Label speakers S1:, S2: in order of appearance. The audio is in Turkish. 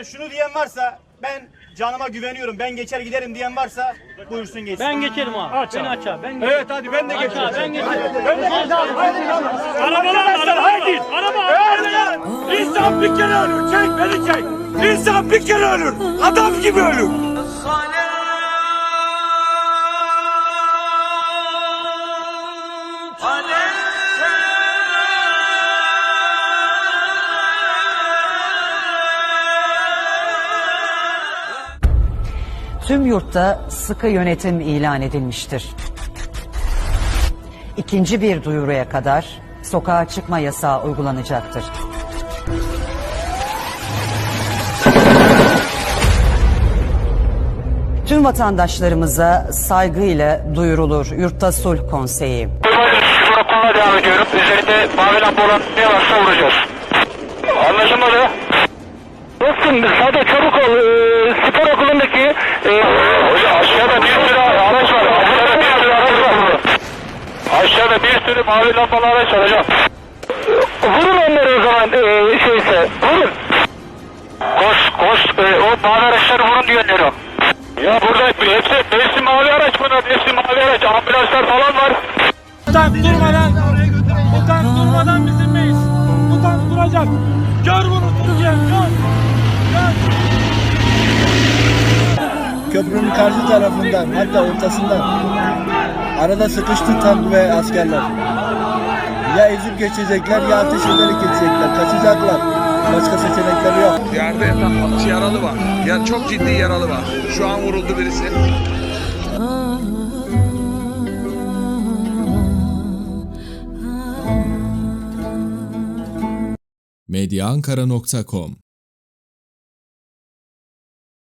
S1: Eğer şunu diyen varsa ben canıma güveniyorum. Ben geçer giderim diyen varsa buyursun geçsin.
S2: Ben geçerim abi. Aç Beni aç abi. Ben geçerim.
S1: Evet hadi ben de
S2: Aç abi, ben geçerim.
S3: Arabalar araba haydi. Araba. İnsan bir kere ölür. Çek beni çek. İnsan bir kere ölür. Adam gibi ölür.
S4: Tüm yurtta sıkı yönetim ilan edilmiştir. İkinci bir duyuruya kadar sokağa çıkma yasağı uygulanacaktır. Tüm vatandaşlarımıza saygıyla duyurulur Yurtta Sulh Konseyi.
S5: Okuluna devam ediyorum. Üzerinde mavi lamba olan ne varsa vuracağız. Anlaşılmadı. Dostum sağda çabuk ol. Ee, spor okulundaki e, Hocam aşağıda bir sürü araç var. Aşağıda bir sürü araç var burada. Aşağıda bir sürü mavi var hocam. Vurun onları o zaman e, şeyse. Vurun. Koş koş. E, o mavi araçları vurun diyor Nero. Ya burada hepsi, hepsi mavi araç bunlar. Hepsi mavi araç. Ambulanslar falan var.
S3: Buradan durmadan, buradan durmadan bizimleyiz. Buradan duracak. Gör bunu Türkiye, gör. Gör.
S6: Köprünün karşı tarafından hatta ortasından arada sıkıştı tank ve askerler. Ya ezip geçecekler ya ateş ederek geçecekler. Kaçacaklar. Başka seçenekleri yok.
S7: Yerde yaralı var. Ya çok ciddi yaralı var. Şu an vuruldu birisi.
S8: medyaankara.com